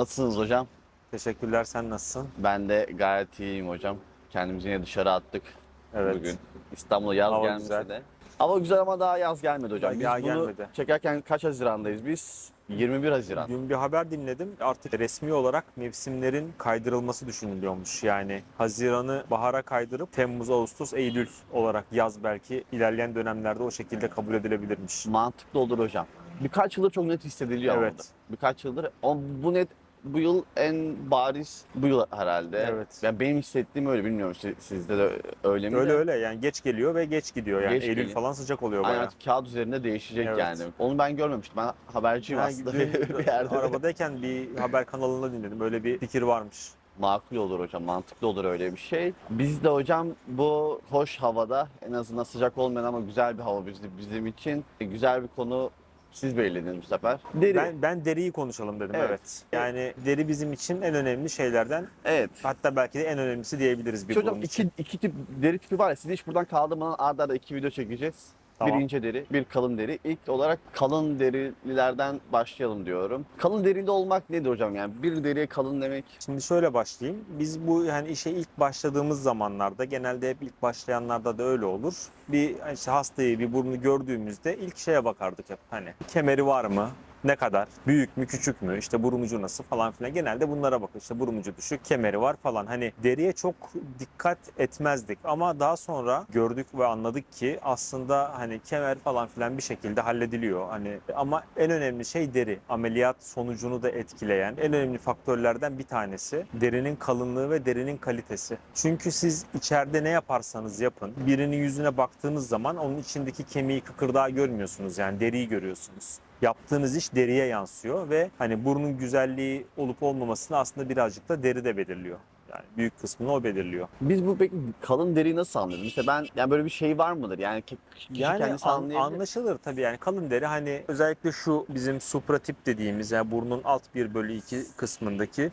Nasılsınız hocam? Teşekkürler. Sen nasılsın? Ben de gayet iyiyim hocam. Kendimizi yine dışarı attık Evet. bugün. İstanbul'a yaz Hava gelmese güzel. de. Hava güzel ama daha yaz gelmedi hocam. Biz Daha bunu gelmedi. çekerken kaç Haziran'dayız biz? 21 Haziran. Dün bir haber dinledim. Artık resmi olarak mevsimlerin kaydırılması düşünülüyormuş. Yani Haziran'ı bahara kaydırıp Temmuz, Ağustos, Eylül olarak yaz belki ilerleyen dönemlerde o şekilde kabul edilebilirmiş. Mantıklı olur hocam. Birkaç yıldır çok net hissediliyor Evet. da. Birkaç yıldır. Bu net bu yıl en bariz bu yıl herhalde. Evet. Yani benim hissettiğim öyle bilmiyorum siz- sizde de öyle mi? Öyle de. öyle yani geç geliyor ve geç gidiyor. Yani Geç Eylül geliyor. falan sıcak oluyor Aynen bayağı. artık kağıt üzerinde değişecek Evet. yani. Onu ben görmemiştim. Ben haberciyim Ha, aslında bir yerde. Arabadayken bir haber kanalında dinledim. Böyle bir fikir varmış. Makul olur hocam, mantıklı olur öyle bir şey. Biz de hocam bu hoş havada en azından sıcak olmayan ama güzel bir hava bizim, bizim için güzel bir konu siz belirlediniz bu sefer. Deri. Ben ben deriyi konuşalım dedim Evet. evet. Yani deri bizim için en önemli şeylerden evet. hatta belki de en önemlisi diyebiliriz bir hocam burun için. iki, iki tip deri tipi var ya siz hiç buradan kaldırmadan arda arda iki video çekeceğiz. Tamam. Bir ince deri, bir kalın deri. İlk olarak kalın derilerden başlayalım diyorum. Kalın derili olmak nedir hocam yani? Bir deriye kalın demek Şimdi şöyle başlayayım. Biz bu yani işe ilk başladığımız zamanlarda genelde hep ilk başlayanlarda da öyle olur. Bir işte hastayı bir burnu gördüğümüzde ilk şeye bakardık hep hani kemeri var mı? Ne kadar? Büyük mü, küçük mü? İşte burun ucu nasıl falan filan. Genelde bunlara bakıyor. İşte burun ucu düşük, kemeri var falan. Hani deriye çok dikkat etmezdik. Ama daha sonra gördük ve anladık ki aslında hani kemer falan filan bir şekilde hallediliyor. Hani ama en önemli şey deri. Ameliyat sonucunu da etkileyen en önemli faktörlerden bir tanesi derinin kalınlığı ve derinin kalitesi. Çünkü siz içeride ne yaparsanız yapın birinin yüzüne baktığınız zaman onun içindeki kemiği kıkırdağı görmüyorsunuz. Yani deriyi görüyorsunuz. Yaptığınız iş deriye yansıyor ve hani burnun güzelliği olup olmamasını aslında birazcık da deri de belirliyor. Yani büyük kısmını o belirliyor. Biz bu peki kalın deriyi nasıl anlıyoruz? Mesela ben yani böyle bir şey var mıdır? Yani ki- kişi Yani kendisi an- anlaşılır tabii yani kalın deri hani özellikle şu bizim supratip dediğimiz yani burnun alt 1 bölü 2 kısmındaki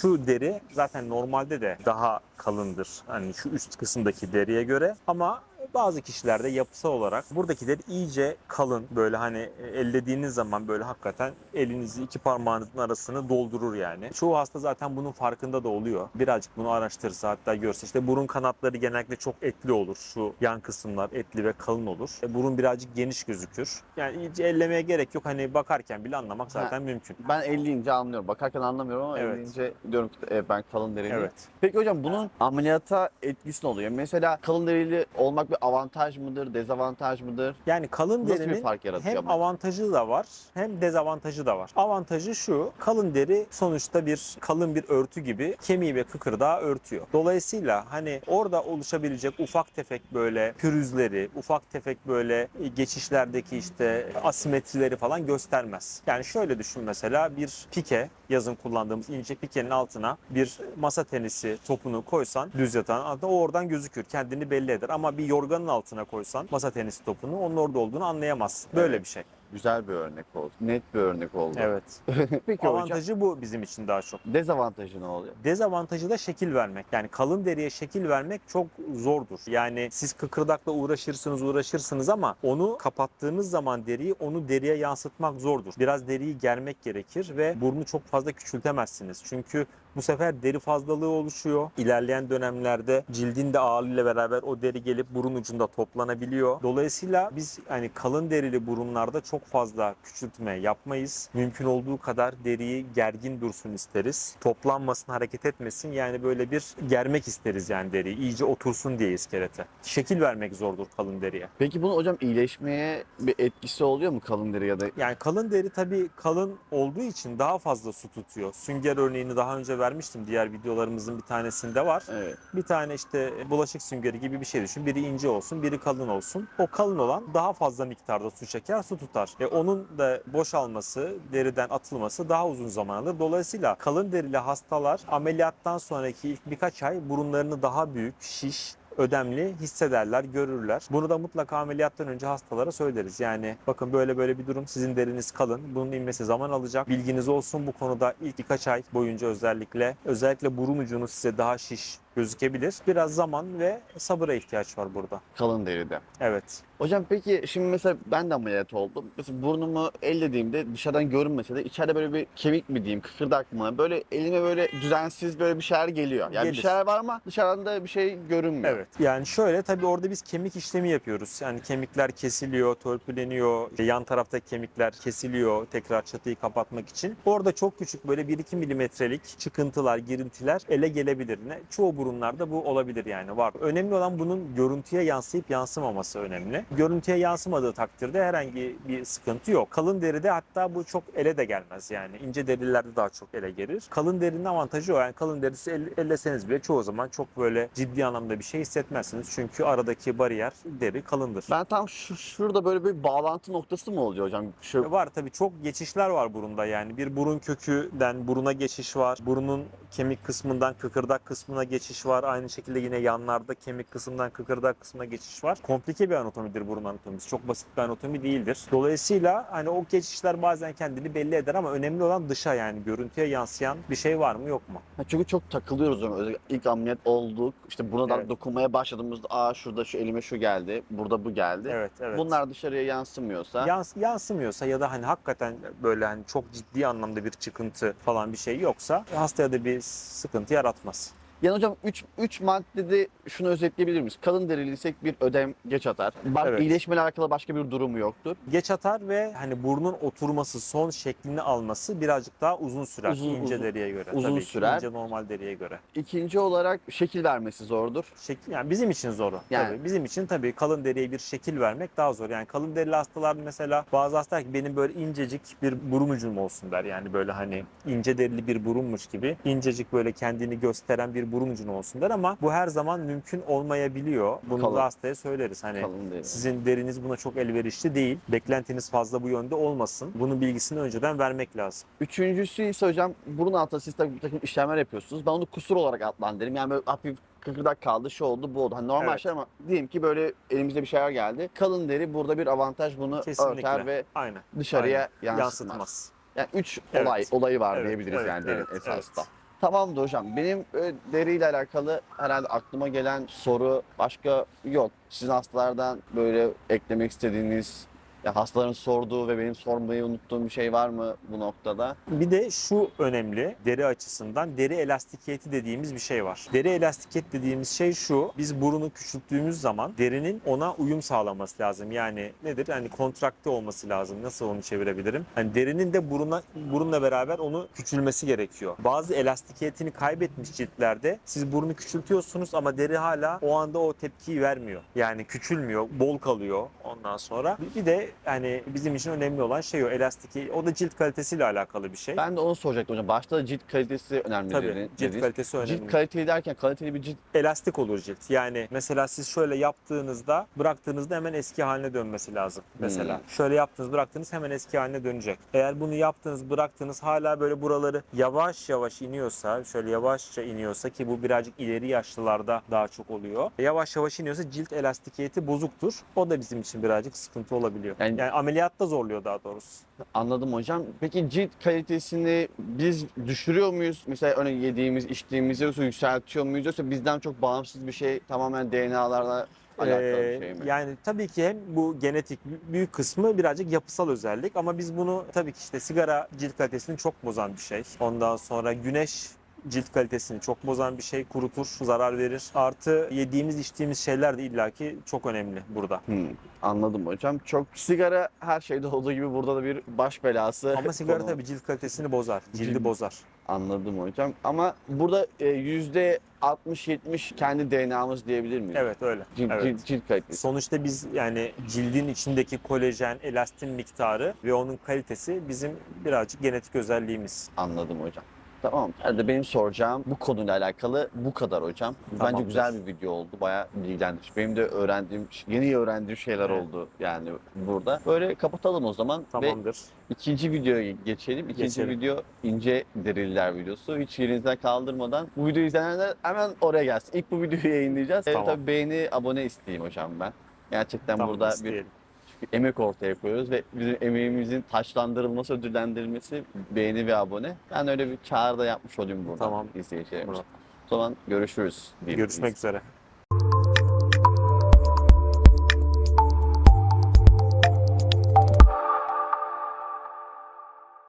şu deri zaten normalde de daha kalındır. Hani şu üst kısımdaki deriye göre ama bazı kişilerde yapısal olarak buradaki deri iyice kalın böyle hani ellediğiniz zaman böyle hakikaten elinizi iki parmağınızın arasını doldurur yani. Çoğu hasta zaten bunun farkında da oluyor. Birazcık bunu araştırsa hatta görse işte burun kanatları genellikle çok etli olur. Şu yan kısımlar etli ve kalın olur. E, burun birazcık geniş gözükür. Yani hiç ellemeye gerek yok. Hani bakarken bile anlamak zaten mümkün. Ben 50 anlıyorum. Bakarken anlamıyorum ama Evet. 50 diyorum ki ben kalın derili. Evet. Peki hocam bunun ameliyata etkisi ne oluyor? Mesela kalın derili olmak bir avantaj mıdır, dezavantaj mıdır? Yani kalın Nasıl bir derinin fark yaratıyor? hem ama? avantajı da var hem dezavantajı da var. Avantajı şu kalın deri sonuçta bir kalın bir örtü gibi kemiği ve kıkırdağı örtüyor. Dolayısıyla hani orada oluşabilecek ufak tefek böyle pürüzleri, ufak tefek böyle geçişlerdeki işte asimetrileri falan göstermez. Yani şöyle düşün mesela bir pike yazın kullandığımız ince pikenin altına bir masa tenisi topunu koysan düz yatağın altına o oradan gözükür. Kendini belli eder. Ama bir yorganın altına koysan masa tenisi topunu onun orada olduğunu anlayamazsın. Böyle bir şey. Güzel bir örnek oldu. Net bir örnek oldu. Evet. Peki hocam Avantajı bu bizim için daha çok. dezavantajı ne oluyor? Dezavantajı da şekil vermek. Yani kalın deriye şekil vermek çok zordur. Yani siz kıkırdakla uğraşırsınız uğraşırsınız ama onu kapattığınız zaman deriyi onu deriye yansıtmak zordur. Biraz deriyi germek gerekir ve burnu çok fazla küçültemezsiniz. Çünkü bu sefer deri fazlalığı oluşuyor. İlerleyen dönemlerde cildin de ağırlığıyla beraber o deri gelip burun ucunda toplanabiliyor. Dolayısıyla biz hani kalın derili burunlarda çok fazla küçültme yapmayız. Mümkün olduğu kadar deriyi gergin dursun isteriz. Toplanmasın, hareket etmesin. Yani böyle bir germek isteriz yani deriyi. İyice otursun diye iskelete. Şekil vermek zordur kalın deriye. Peki bunun hocam iyileşmeye bir etkisi oluyor mu kalın deri ya da Yani kalın deri tabii kalın olduğu için daha fazla su tutuyor. Sünger örneğini daha önce vermiştim. Diğer videolarımızın bir tanesinde var. Evet. Bir tane işte bulaşık süngeri gibi bir şey düşün. Biri ince olsun, biri kalın olsun. O kalın olan daha fazla miktarda su çeker, su tutar. E onun da boşalması, deriden atılması daha uzun zaman alır. Dolayısıyla kalın derili hastalar ameliyattan sonraki ilk birkaç ay burunlarını daha büyük, şiş, ödemli hissederler, görürler. Bunu da mutlaka ameliyattan önce hastalara söyleriz. Yani bakın böyle böyle bir durum sizin deriniz kalın. Bunun inmesi zaman alacak. Bilginiz olsun bu konuda ilk birkaç ay boyunca özellikle özellikle burun ucunu size daha şiş gözükebilir. Biraz zaman ve sabıra ihtiyaç var burada. Kalın deride. Evet. Hocam peki şimdi mesela ben de ameliyat oldum. Mesela burnumu ellediğimde dışarıdan görünmese de içeride böyle bir kemik mi diyeyim, kıkırdak mı? Böyle elime böyle düzensiz böyle bir şeyler geliyor. Yani bir Gelir. şeyler var ama dışarıdan da bir şey görünmüyor. Evet. Yani şöyle tabii orada biz kemik işlemi yapıyoruz. Yani kemikler kesiliyor, törpüleniyor. Yan taraftaki kemikler kesiliyor tekrar çatıyı kapatmak için. Orada çok küçük böyle 1-2 milimetrelik çıkıntılar, girintiler ele gelebilir. Ne? Çoğu burunlarda bu olabilir yani var. Önemli olan bunun görüntüye yansıyıp yansımaması önemli. Görüntüye yansımadığı takdirde herhangi bir sıkıntı yok. Kalın deride hatta bu çok ele de gelmez yani. ince derilerde daha çok ele gelir. Kalın derinin avantajı o. Yani kalın derisi el- elleseniz bile çoğu zaman çok böyle ciddi anlamda bir şey hissetmezsiniz. Çünkü aradaki bariyer deri kalındır. Ben tam şu, şurada böyle bir bağlantı noktası mı oluyor hocam? Şu Var tabii çok geçişler var burunda yani. Bir burun köküden buruna geçiş var. Burunun kemik kısmından kıkırdak kısmına geçiş var. Aynı şekilde yine yanlarda kemik kısmından kıkırdak kısmına geçiş var. Komplike bir anatomidir burun anatomisi. Çok basit bir anatomi değildir. Dolayısıyla hani o geçişler bazen kendini belli eder ama önemli olan dışa yani görüntüye yansıyan bir şey var mı yok mu? Ha, Çünkü çok takılıyoruz hocam. Özellikle ilk ameliyat olduk. İşte buna da Evet. dokunmaya başladığımızda aa şurada şu elime şu geldi. Burada bu geldi. Evet evet. Bunlar dışarıya yansımıyorsa Yans, yansımıyorsa ya da hani hakikaten böyle hani çok ciddi anlamda bir çıkıntı falan bir şey yoksa hastaya da bir sıkıntı yaratmaz. Yani hocam 3 3 maddede şunu özetleyebilir miyiz? Kalın deriliysek bir ödem geç atar. Bak Evet. iyileşmeyle alakalı başka bir durumu yoktur. Geç atar ve hani burnun oturması, son şeklini alması birazcık daha uzun sürer Uzun- ince uzun- deriye göre. uzun Tabii sürer. ince normal deriye göre. İkinci olarak şekil vermesi zordur. Şekil, yani bizim için zor o. Yani. Tabii. Bizim için tabii kalın deriye bir şekil vermek daha zor. Yani kalın derili hastalar mesela bazı hastalar ki benim böyle incecik bir burun ucum olsun der. Yani böyle hani ince derili bir burunmuş gibi incecik böyle kendini gösteren bir burun ucun olsun der ama bu her zaman mümkün olmayabiliyor. Bunu Kalın. da hastaya söyleriz. Hani Kalın sizin deriniz buna çok elverişli değil. Beklentiniz fazla bu yönde olmasın. Bunun bilgisini önceden vermek lazım. Üçüncüsü ise hocam burun altında siz tabii bir takım işlemler yapıyorsunuz. Ben onu kusur olarak adlandırırım. Yani böyle hafif kıkırdak kaldı, şu oldu, bu oldu. Hani normal Evet. şey ama diyelim ki böyle elimizde bir şeyler geldi. Kalın deri burada bir avantaj bunu Kesinlikle. örter ve Aynen. dışarıya yansıtmaz. Yansıtmaz. Yani üç Evet. olay olayı var Evet, diyebiliriz evet, yani derin evet, esasında. evet. Tamamdır hocam. Benim e, deriyle alakalı herhalde aklıma gelen soru başka yok. Sizin hastalardan böyle eklemek istediğiniz ya hastaların sorduğu ve benim sormayı unuttuğum bir şey var mı bu noktada? Bir de şu önemli deri açısından deri elastikiyeti dediğimiz bir şey var. Deri elastikiyet dediğimiz şey şu. Biz burunu küçülttüğümüz zaman derinin ona uyum sağlaması lazım. Yani nedir? Yani kontrakte olması lazım. Nasıl onu çevirebilirim? Hani derinin de buruna burunla beraber onu küçülmesi gerekiyor. Bazı elastikiyetini kaybetmiş ciltlerde siz burnu küçültüyorsunuz ama deri hala o anda o tepkiyi vermiyor. Yani küçülmüyor, bol kalıyor ondan sonra. Bir de yani bizim için önemli olan şey o elastiki. O da cilt kalitesiyle alakalı bir şey. Ben de onu soracaktım hocam. Başta da cilt kalitesi önemli Tabii dedin- cilt dediniz. kalitesi önemli. Cilt kaliteli derken kaliteli bir cilt Elastik olur cilt. Yani mesela siz şöyle yaptığınızda bıraktığınızda hemen eski haline dönmesi lazım. Mesela Hmm. şöyle yaptınız bıraktınız hemen eski haline dönecek. Eğer bunu yaptınız bıraktınız hala böyle buraları yavaş yavaş iniyorsa şöyle yavaşça iniyorsa ki bu birazcık ileri yaşlılarda daha çok oluyor. Yavaş yavaş iniyorsa cilt elastikiyeti bozuktur. O da bizim için birazcık sıkıntı olabiliyor. Yani- Yani, ameliyatta zorluyor daha doğrusu. anladım hocam. Peki cilt kalitesini biz düşürüyor muyuz? Mesela örneğin yediğimiz, içtiğimizi yoksa yükseltiyor muyuz? Yoksa bizden çok bağımsız bir şey tamamen DNA'larla alakalı Ee, bir şey mi? Yani tabii ki hem bu genetik büyük kısmı birazcık yapısal özellik ama biz bunu tabii ki işte sigara cilt kalitesini çok bozan bir şey. Ondan sonra güneş cilt kalitesini çok bozan bir şey, kurutur, zarar verir. Artı yediğimiz, içtiğimiz şeyler de illaki çok önemli burada. Hmm, anladım hocam. Çok sigara her şeyde olduğu gibi burada da bir baş belası. Ama sigara tabii cilt kalitesini bozar, cildi Cilt- bozar. Anladım hocam. Ama burada e, yüzde 60-70 kendi DNA'mız diyebilir miyiz? Evet öyle. Cilt, Evet. cilt, cilt kalitesi. Sonuçta biz yani cildin içindeki kolajen, elastin miktarı ve onun kalitesi bizim birazcık genetik özelliğimiz. Anladım hocam. Tamam. Herhalde benim soracağım bu konuyla alakalı bu kadar hocam. Bence Tamamdır. güzel bir video oldu. Bayağı bilgilendirici. Benim de öğrendiğim, yeni öğrendiğim şeyler Evet. oldu yani burada. Böyle kapatalım o zaman. Ve Tamamdır. ikinci videoya geçelim. İkinci Geçelim. video ince deriller videosu. Hiç yerinizden kaldırmadan bu videoyu izleyenler hemen oraya gelsin. İlk bu videoyu yayınlayacağız. Tamam. Evet, tabii beğeni, abone isteyeyim hocam ben. Gerçekten Tamam, burada bir isteyelim. Bir emek ortaya koyuyoruz ve bizim emeğimizin taçlandırılması, ödüllendirilmesi beğeni ve abone. Ben öyle bir çağrı da yapmış olayım burada Tamam. izleyicilerimize. Murat. O zaman görüşürüz. diyeyim. Görüşmek üzere.